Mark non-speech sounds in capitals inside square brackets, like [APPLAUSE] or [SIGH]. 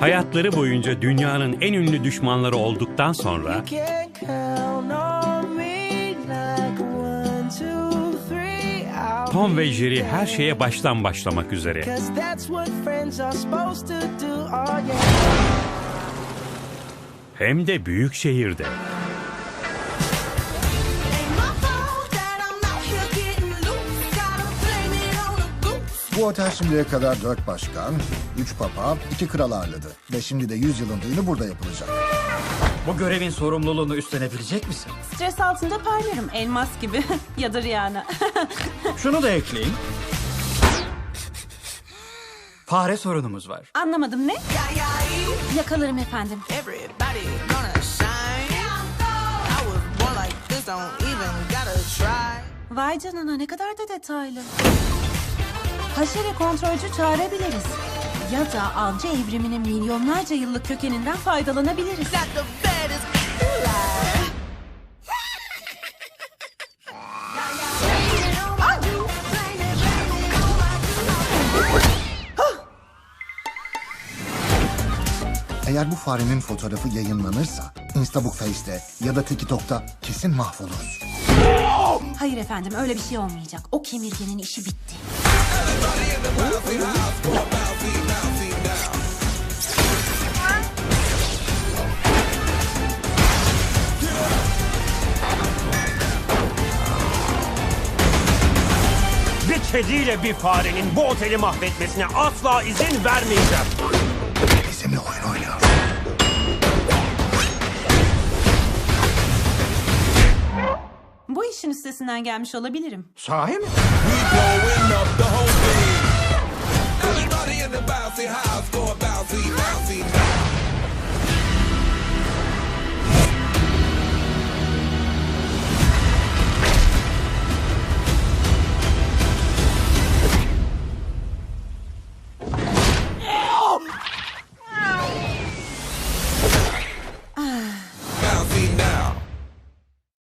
Hayatları boyunca dünyanın en ünlü düşmanları olduktan sonra Tom ve Jerry her şeye baştan başlamak üzere. Oh. Hem de büyük şehirde. Bu otel şimdiye kadar dört başkan, üç papa, iki kral ağırladı. Ve şimdi de 100 yılın düğünü burada yapılacak. Bu görevin sorumluluğunu üstlenebilecek misin? Stres altında parlarım elmas gibi [LAUGHS] ya da Rihanna. [LAUGHS] Şunu da ekleyin. Fare sorunumuz var. Anlamadım ne? Yakalarım efendim. Everybody gonna shine. I was born like this, don't even gotta try. Vay canına ne kadar da detaylı. Haşere kontrolcü çağırabiliriz. Ya da avcı evriminin milyonlarca yıllık kökeninden faydalanabiliriz. Eğer bu farenin fotoğrafı yayınlanırsa Instabook Face'te ya da TikTok'ta kesin mahvoluruz. Hayır efendim öyle bir şey olmayacak. O kemirgenin işi bitti. Kediyle bir farenin bu oteli mahvetmesine asla izin vermeyeceğim. için üstesinden gelmiş olabilirim. Sahi mi?